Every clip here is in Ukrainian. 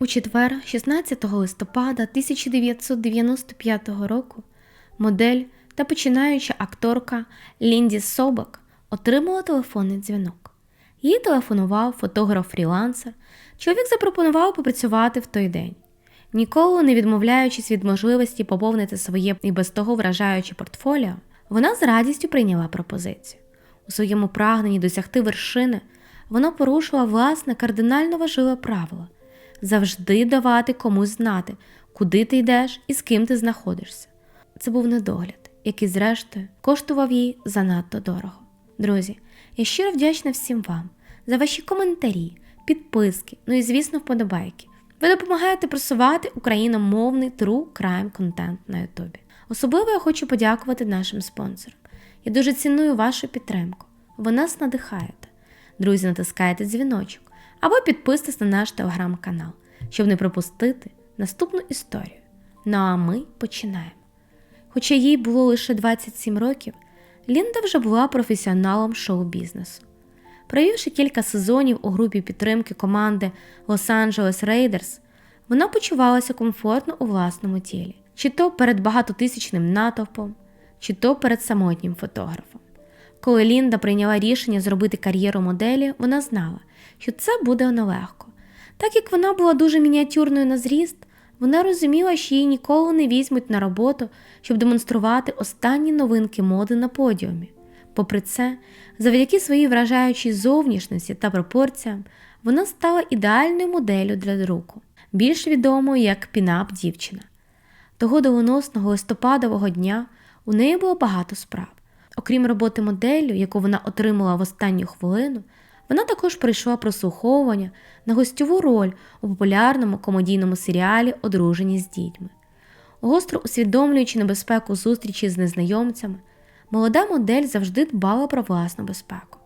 У четвер, 16 листопада 1995 року, модель та починаюча акторка Лінді Собак отримала телефонний дзвінок. Їй телефонував фотограф-фрілансер. Чоловік запропонував попрацювати в той день. Ніколи не відмовляючись від можливості поповнити своє і без того вражаюче портфоліо, вона з радістю прийняла пропозицію. У своєму прагненні досягти вершини вона порушила власне кардинально важливе правило завжди давати комусь знати, куди ти йдеш і з ким ти знаходишся. Це був недогляд, який, зрештою, коштував їй занадто дорого. Друзі, я щиро вдячна всім вам за ваші коментарі, підписки, ну і, звісно, вподобайки. Ви допомагаєте просувати україномовний true crime контент на Ютубі. Особливо я хочу подякувати нашим спонсорам. Я дуже ціную вашу підтримку. Ви нас надихаєте. Друзі, натискайте дзвіночок або підписуйтесь на наш телеграм-канал, щоб не пропустити наступну історію. Ну а ми починаємо. Хоча їй було лише 27 років, Лінда вже була професіоналом шоу-бізнесу. Провівши кілька сезонів у групі підтримки команди Лос-Анджелес Рейдерс, вона почувалася комфортно у власному тілі, чи то перед багатотисячним натовпом, чи то перед самотнім фотографом. Коли Лінда прийняла рішення зробити кар'єру моделі, вона знала, що це буде нелегко. Так як вона була дуже мініатюрною на зріст, вона розуміла, що її ніколи не візьмуть на роботу, щоб демонструвати останні новинки моди на подіумі. Попри це, завдяки своїй вражаючій зовнішності та пропорціям, вона стала ідеальною моделлю для друку, більш відомою як пінап дівчина. Того доленосного листопадового дня у неї було багато справ. Окрім роботи моделлю, яку вона отримала в останню хвилину, вона також пройшла прослуховування на гостьову роль у популярному комедійному серіалі Одружені з дітьми. Гостро усвідомлюючи небезпеку зустрічі з незнайомцями, молода модель завжди дбала про власну безпеку.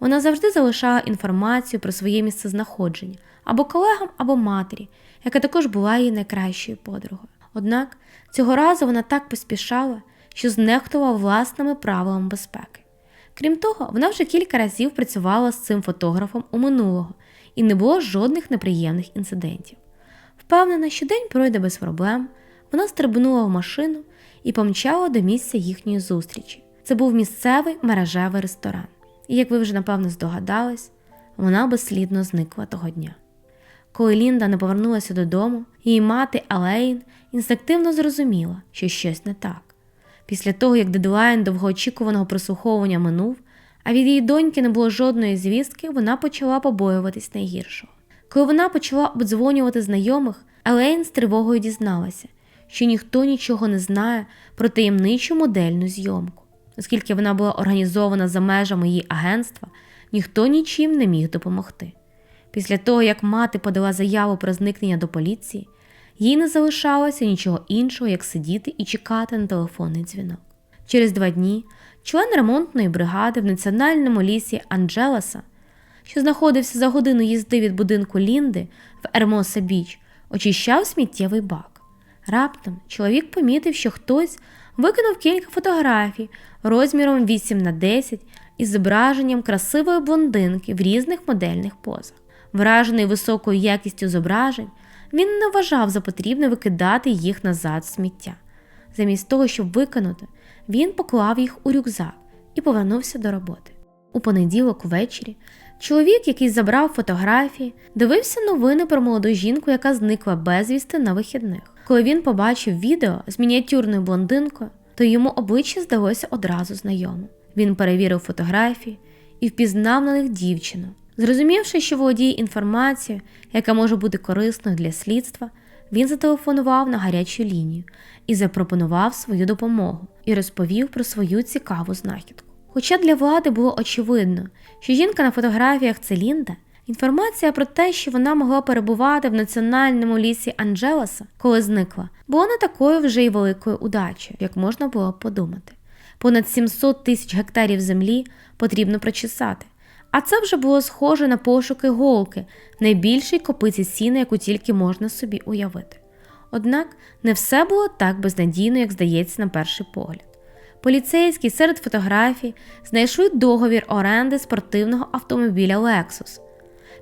Вона завжди залишала інформацію про своє місцезнаходження або колегам, або матері, яка також була її найкращою подругою. Однак цього разу вона так поспішала, що знехтувала власними правилами безпеки. Крім того, вона вже кілька разів працювала з цим фотографом у минулого і не було жодних неприємних інцидентів. Впевнена, що день пройде без проблем, вона стрибнула в машину і помчала до місця їхньої зустрічі. Це був місцевий мережевий ресторан, і, як ви вже напевно здогадались, вона безслідно зникла того дня. Коли Лінда не повернулася додому, її мати Алейн інстинктивно зрозуміла, що щось не так. Після того, як дедлайн довгоочікуваного прослуховування минув, а від її доньки не було жодної звістки, вона почала побоюватись найгіршого. Коли вона почала обдзвонювати знайомих, Елейн з тривогою дізналася, що ніхто нічого не знає про таємничу модельну зйомку. Оскільки вона була організована за межами її агентства, ніхто нічим не міг допомогти. Після того, як мати подала заяву про зникнення до поліції, їй не залишалося нічого іншого, як сидіти і чекати на телефонний дзвінок. Через два дні член ремонтної бригади в національному лісі Анджелеса, що знаходився за годину їзди від будинку Лінди в Ермоса Біч, очищав сміттєвий бак. Раптом чоловік помітив, що хтось викинув кілька фотографій розміром 8 на 10 із зображенням красивої блондинки в різних модельних позах. Вражений високою якістю зображень, він не вважав за потрібне викидати їх назад в сміття. Замість того, щоб викинути, він поклав їх у рюкзак і повернувся до роботи. У понеділок увечері чоловік, який забрав фотографії, дивився новини про молоду жінку, яка зникла безвісти на вихідних. Коли він побачив відео з мініатюрною блондинкою, то йому обличчя здалося одразу знайомим. Він перевірив фотографії і впізнав на них дівчину. Зрозумівши, що володіє інформацією, яка може бути корисною для слідства, він зателефонував на гарячу лінію і запропонував свою допомогу і розповів про свою цікаву знахідку. Хоча для влади було очевидно, що жінка на фотографіях це Лінда, інформація про те, що вона могла перебувати в національному лісі Анджелеса, коли зникла, була не такою вже й великою удачею, як можна було подумати. Понад 700 тисяч гектарів землі потрібно прочесати. А це вже було схоже на пошуки голки, найбільшій копиці сіна, яку тільки можна собі уявити. Однак не все було так безнадійно, як здається, на перший погляд. Поліцейські серед фотографій знайшли договір оренди спортивного автомобіля Lexus.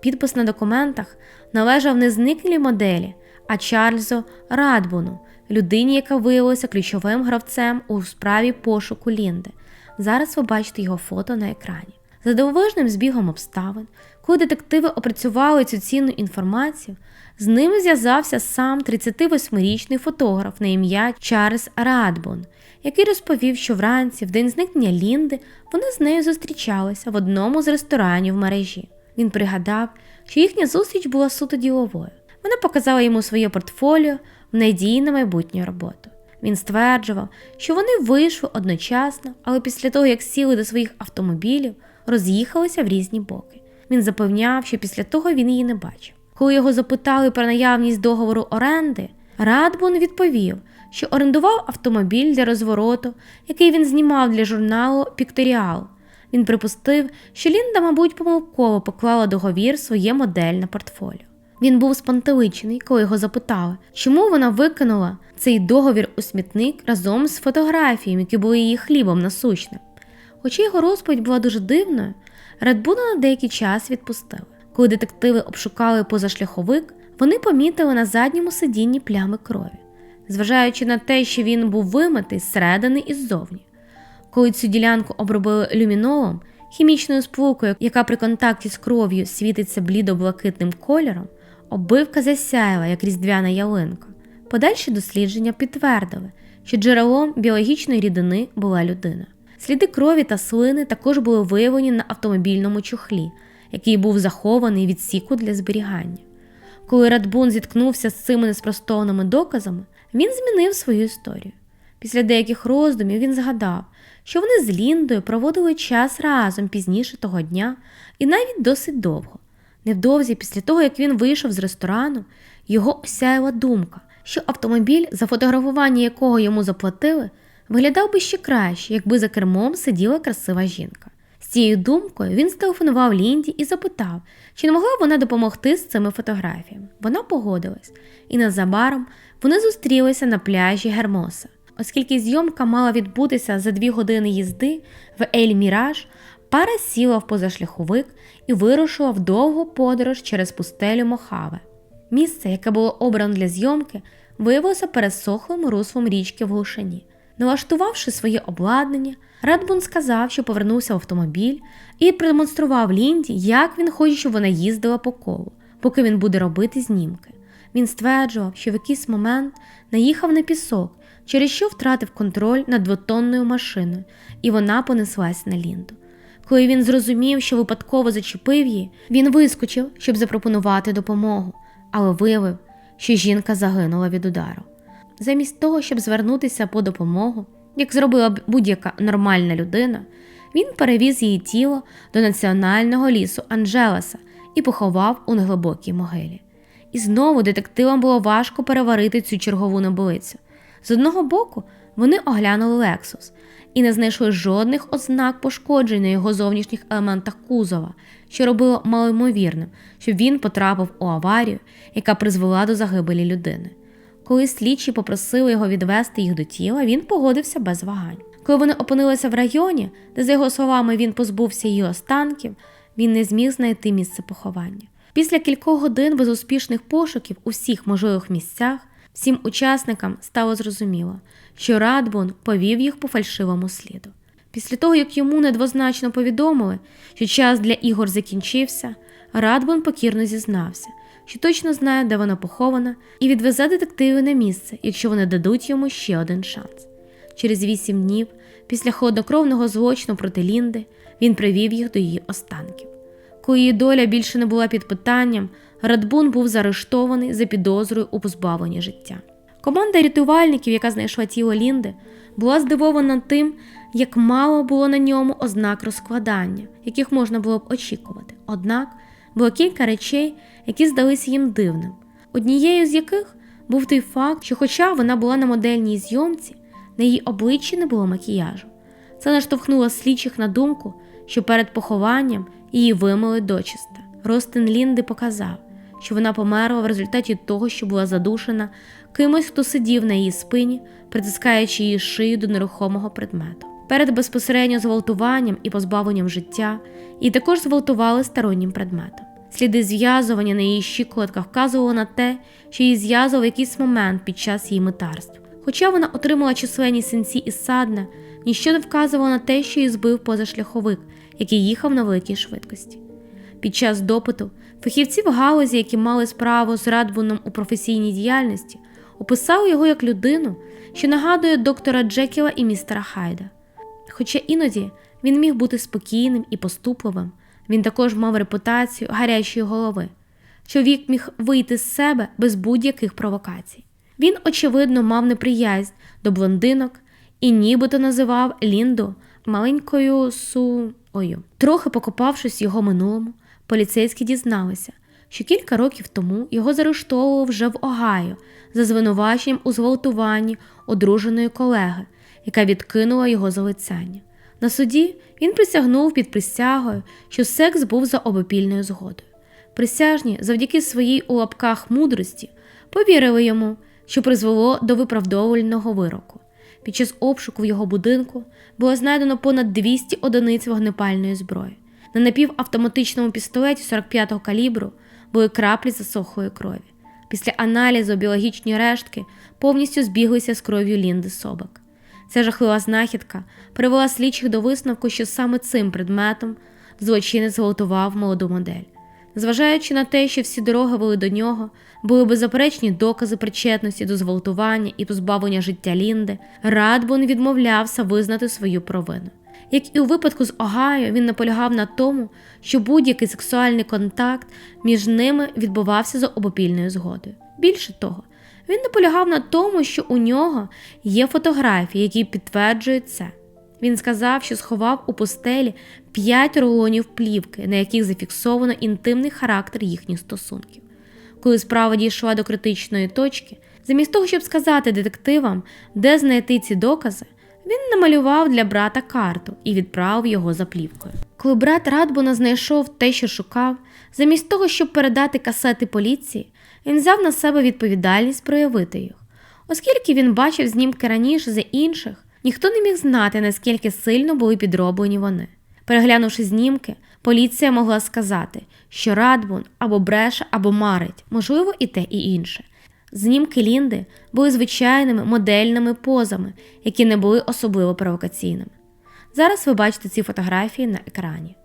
Підпис на документах належав не зниклій моделі, а Чарльзу Радбуну, людині, яка виявилася ключовим гравцем у справі пошуку Лінди. Зараз ви бачите його фото на екрані. За дивовижним збігом обставин, коли детективи опрацювали цю цінну інформацію, з ними зв'язався сам 38-річний фотограф на ім'я Чарльз Радбон, який розповів, що вранці, в день зникнення Лінди, вони з нею зустрічалися в одному з ресторанів мережі. Він пригадав, що їхня зустріч була суто діловою. Вона показала йому своє портфоліо в надії на майбутню роботу. Він стверджував, що вони вийшли одночасно, але після того, як сіли до своїх автомобілів, роз'їхалися в різні боки. Він запевняв, що після того він її не бачив. Коли його запитали про наявність договору оренди, Радбун відповів, що орендував автомобіль для розвороту, який він знімав для журналу Пікторіал. Він припустив, що Лінда, мабуть, помилково поклала договір своє модельне портфоліо. Він був спантеличений, коли його запитали, чому вона викинула цей договір у смітник разом з фотографіями, які були її хлібом насущним. Хоча його розповідь була дуже дивною, Редбуна на деякий час відпустили. Коли детективи обшукали позашляховик, вони помітили на задньому сидінні плями крові, зважаючи на те, що він був вимитий зсередини і ззовні. Коли цю ділянку обробили люмінолом, хімічною сполукою, яка при контакті з кров'ю світиться блідо-блакитним кольором, оббивка засяяла, як різдвяна ялинка. Подальші дослідження підтвердили, що джерелом біологічної рідини була людина. Сліди крові та слини також були виявлені на автомобільному чохлі, який був захований від сіку для зберігання. Коли Радбун зіткнувся з цими неспростовними доказами, він змінив свою історію. Після деяких роздумів він згадав, що вони з Ліндою проводили час разом пізніше того дня і навіть досить довго. Невдовзі після того, як він вийшов з ресторану, його осяяла думка, що автомобіль, за фотографування якого йому заплатили, виглядав би ще краще, якби за кермом сиділа красива жінка. З цією думкою він стелефонував Лінді і запитав, чи не могла вона допомогти з цими фотографіями. Вона погодилась, і незабаром вони зустрілися на пляжі Гермоса. Оскільки зйомка мала відбутися за дві години їзди в Ель Міраж, пара сіла в позашляховик і вирушила в довгу подорож через пустелю Мохаве. Місце, яке було обрано для зйомки, виявилося пересохлим руслом річки в глушині. Налаштувавши своє обладнання, Радбун сказав, що повернувся в автомобіль і продемонстрував Лінді, як він хоче, щоб вона їздила по колу, поки він буде робити знімки. Він стверджував, що в якийсь момент наїхав на пісок, через що втратив контроль над двотонною машиною, і вона понеслась на Лінду. Коли він зрозумів, що випадково зачепив її, він вискочив, щоб запропонувати допомогу, але виявив, що жінка загинула від удару. Замість того, щоб звернутися по допомогу, як зробила б будь-яка нормальна людина, він перевіз її тіло до національного лісу Анджелеса і поховав у неглибокій могилі. І знову детективам було важко переварити цю чергову небилицю. З одного боку, вони оглянули Лексус і не знайшли жодних ознак пошкоджень на його зовнішніх елементах кузова, що робило малоймовірним, що він потрапив у аварію, яка призвела до загибелі людини. Коли слідчі попросили його відвести їх до тіла, він погодився без вагань. Коли вони опинилися в районі, де, за його словами, він позбувся її останків, він не зміг знайти місце поховання. Після кількох годин безуспішних пошуків у всіх можливих місцях всім учасникам стало зрозуміло, що Радбон повів їх по фальшивому сліду. Після того, як йому недвозначно повідомили, що час для ігор закінчився, Радбон покірно зізнався, що точно знає, де вона похована, і відвезе детективів на місце, якщо вони дадуть йому ще один шанс. Через вісім днів, після холоднокровного злочину проти Лінди, він привів їх до її останків. Коли її доля більше не була під питанням, Радбун був заарештований за підозрою у позбавленні життя. Команда рятувальників, яка знайшла тіло Лінди, була здивована тим, як мало було на ньому ознак розкладання, яких можна було б очікувати. Однак було кілька речей, які здалися їм дивним. Однією з яких був той факт, що, хоча вона була на модельній зйомці, на її обличчі не було макіяжу. Це наштовхнуло слідчих на думку, що перед похованням її вимили дочиста. Ростин Лінди показав, що вона померла в результаті того, що була задушена кимось, хто сидів на її спині, притискаючи її шию до нерухомого предмету. Перед безпосередньо зґвалтуванням і позбавленням життя її також зґвалтували стороннім предметом. Сліди зв'язування на її щиколотках вказували на те, що її зв'язував якийсь момент під час її метарств. Хоча вона отримала численні синці і садна, ніщо не вказувало на те, що її збив позашляховик, який їхав на великій швидкості. Під час допиту фахівці в галузі, які мали справу з Радбуном у професійній діяльності, описали його як людину, що нагадує доктора Джекіла і містера Хайда. Хоча іноді він міг бути спокійним і поступливим, він також мав репутацію гарячої голови. Чоловік міг вийти з себе без будь-яких провокацій. Він, очевидно, мав неприязнь до блондинок і нібито називав Лінду маленькою суою. Трохи покопавшись його минулому, поліцейські дізналися, що кілька років тому його заарештовували вже в Огайо за звинуваченням у зґвалтуванні одруженої колеги, яка відкинула його залицяння. На суді він присягнув під присягою, що секс був за обопільною згодою. Присяжні, завдяки своїй у лапках мудрості, повірили йому, що призвело до виправдовувального вироку. Під час обшуку в його будинку було знайдено понад 200 одиниць вогнепальної зброї. На напівавтоматичному пістолеті 45-го калібру були краплі засохлої крові. Після аналізу біологічні рештки повністю збіглися з кров'ю Лінди Собак. Ця жахлива знахідка привела слідчих до висновку, що саме цим предметом злочинець зґвалтував молоду модель. Зважаючи на те, що всі дороги вели до нього, були беззаперечні докази причетності до зґвалтування і позбавлення життя Лінди, Радбун відмовлявся визнати свою провину. Як і у випадку з Огайо, він наполягав на тому, що будь-який сексуальний контакт між ними відбувався за обопільною згодою. Більше того, він наполягав на тому, що у нього є фотографії, які підтверджують це. Він сказав, що сховав у постелі п'ять рулонів плівки, на яких зафіксовано інтимний характер їхніх стосунків. Коли справа дійшла до критичної точки, замість того, щоб сказати детективам, де знайти ці докази, він намалював для брата карту і відправив його за плівкою. Коли брат Радбуна знайшов те, що шукав, замість того, щоб передати касети поліції, він взяв на себе відповідальність проявити їх. Оскільки він бачив знімки раніше за інших, ніхто не міг знати, наскільки сильно були підроблені вони. Переглянувши знімки, поліція могла сказати, що Радбун або бреше, або марить, можливо, і те, і інше. Знімки Лінди були звичайними модельними позами, які не були особливо провокаційними. Зараз ви бачите ці фотографії на екрані.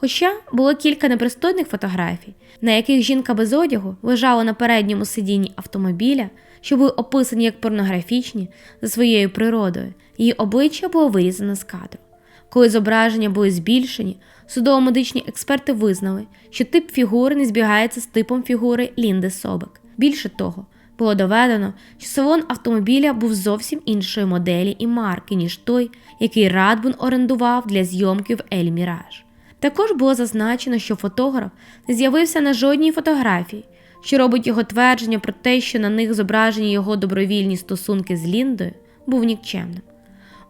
Хоча було кілька непристойних фотографій, на яких жінка без одягу лежала на передньому сидінні автомобіля, що були описані як порнографічні за своєю природою, її обличчя було вирізане з кадру. Коли зображення були збільшені, судово-медичні експерти визнали, що тип фігури не збігається з типом фігури Лінди Собек. Більше того, було доведено, що салон автомобіля був зовсім іншої моделі і марки, ніж той, який Радбун орендував для зйомки в Ель Міраж. Також було зазначено, що фотограф не з'явився на жодній фотографії, що робить його твердження про те, що на них зображені його добровільні стосунки з Ліндою, був нікчемним.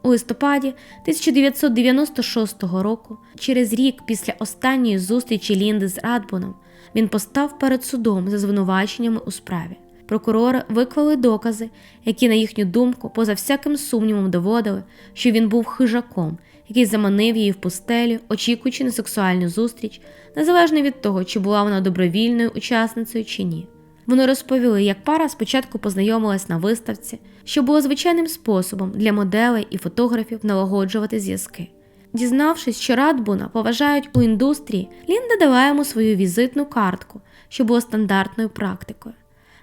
У листопаді 1996 року, через рік після останньої зустрічі Лінди з Радбуном, він постав перед судом за звинуваченнями у справі. Прокурори виклали докази, які, на їхню думку, поза всяким сумнівом доводили, що він був хижаком, який заманив її в пустелю, очікуючи на сексуальну зустріч, незалежно від того, чи була вона добровільною учасницею чи ні. Вони розповіли, як пара спочатку познайомилась на виставці, що було звичайним способом для моделей і фотографів налагоджувати зв'язки. Дізнавшись, що Радбуна поважають у індустрії, Лінда дала йому свою візитну картку, що було стандартною практикою.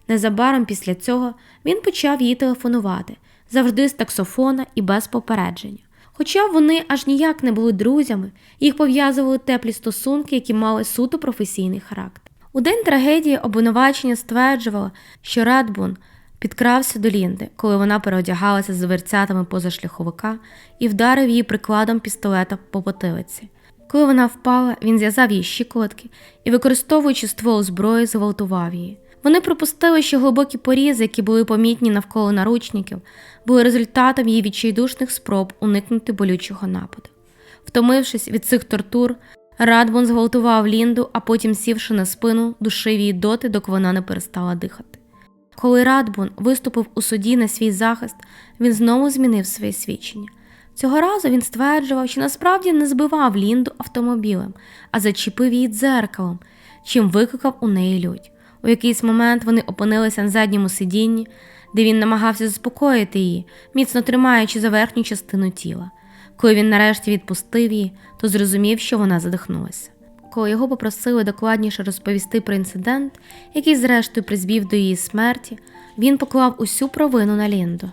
Незабаром після цього він почав їй телефонувати завжди з таксофона і без попередження. Хоча вони аж ніяк не були друзями, їх пов'язували теплі стосунки, які мали суто професійний характер. У день трагедії обвинувачення стверджувало, що Радбун підкрався до Лінди, коли вона переодягалася з дверцятами позашляховика і вдарив її прикладом пістолета по потилиці. Коли вона впала, він зв'язав її щиколотки і, використовуючи ствол зброї, зґвалтував її. Вони припустили, що глибокі порізи, які були помітні навколо наручників, були результатом її відчайдушних спроб уникнути болючого нападу. Втомившись від цих тортур, Радбун зґвалтував Лінду, а потім, сівши на спину, душив її доти, доки вона не перестала дихати. Коли Радбун виступив у суді на свій захист, він знову змінив своє свідчення. Цього разу він стверджував, що насправді не збивав Лінду автомобілем, а зачепив її дзеркалом. чим викликав у неї лють. У якийсь момент вони опинилися на задньому сидінні, де він намагався заспокоїти її, міцно тримаючи за верхню частину тіла. Коли він нарешті відпустив її, то зрозумів, що вона задихнулася. Коли його попросили докладніше розповісти про інцидент, який зрештою призвів до її смерті, він поклав усю провину на Лінду.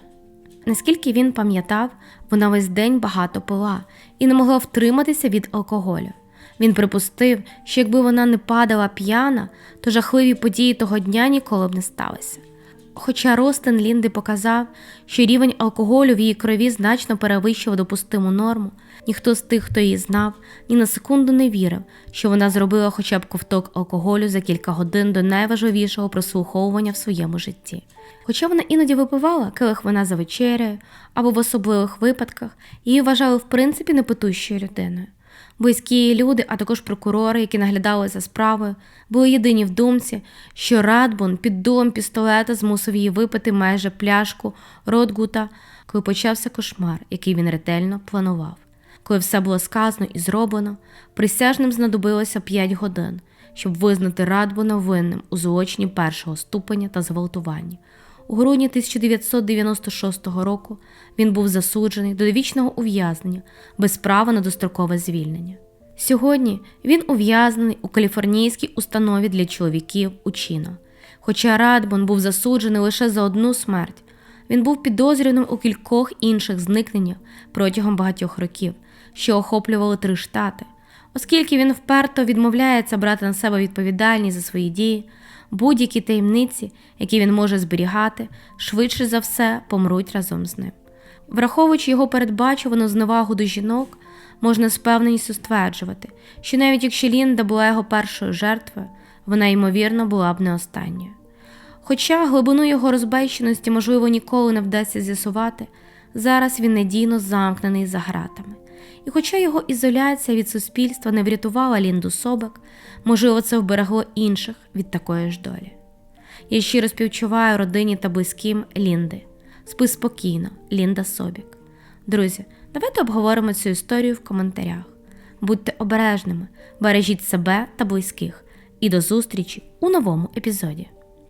Наскільки він пам'ятав, вона весь день багато пила і не могла втриматися від алкоголю. Він припустив, що якби вона не падала п'яна, то жахливі події того дня ніколи б не сталися. Хоча Ростин Лінди показав, що рівень алкоголю в її крові значно перевищував допустиму норму, ніхто з тих, хто її знав, ні на секунду не вірив, що вона зробила хоча б ковток алкоголю за кілька годин до найважливішого прослуховування в своєму житті. Хоча вона іноді випивала келих вина за вечерею або в особливих випадках, її вважали в принципі непитущою людиною. Близькі люди, а також прокурори, які наглядали за справою, були єдині в думці, що Радбун під дулом пістолета змусив її випити майже пляшку Ротгута, коли почався кошмар, який він ретельно планував. Коли все було сказано і зроблено, присяжним знадобилося 5 годин, щоб визнати Радбуна винним у злочині першого ступеня та зґвалтуванні. У грудні 1996 року він був засуджений до довічного ув'язнення без права на дострокове звільнення. Сьогодні він ув'язнений у каліфорнійській установі для чоловіків у Чіно. Хоча Радбон був засуджений лише за одну смерть, він був підозрюваним у кількох інших зникненнях протягом багатьох років, що охоплювали три штати. Оскільки він вперто відмовляється брати на себе відповідальність за свої дії, будь-які таємниці, які він може зберігати, швидше за все помруть разом з ним. Враховуючи його передбачувану зневагу до жінок, можна з певністю стверджувати, що навіть якщо Лінда була його першою жертвою, вона, ймовірно, була б не останньою. Хоча глибину його розбещеності, можливо, ніколи не вдасться з'ясувати, зараз він надійно замкнений за гратами. І хоча його ізоляція від суспільства не врятувала Лінду Собак, можливо, це вберегло інших від такої ж долі. Я щиро співчуваю родині та близьким Лінди. Спи спокійно, Лінда Собік. Друзі, давайте обговоримо цю історію в коментарях. Будьте обережними, бережіть себе та близьких. І до зустрічі у новому епізоді.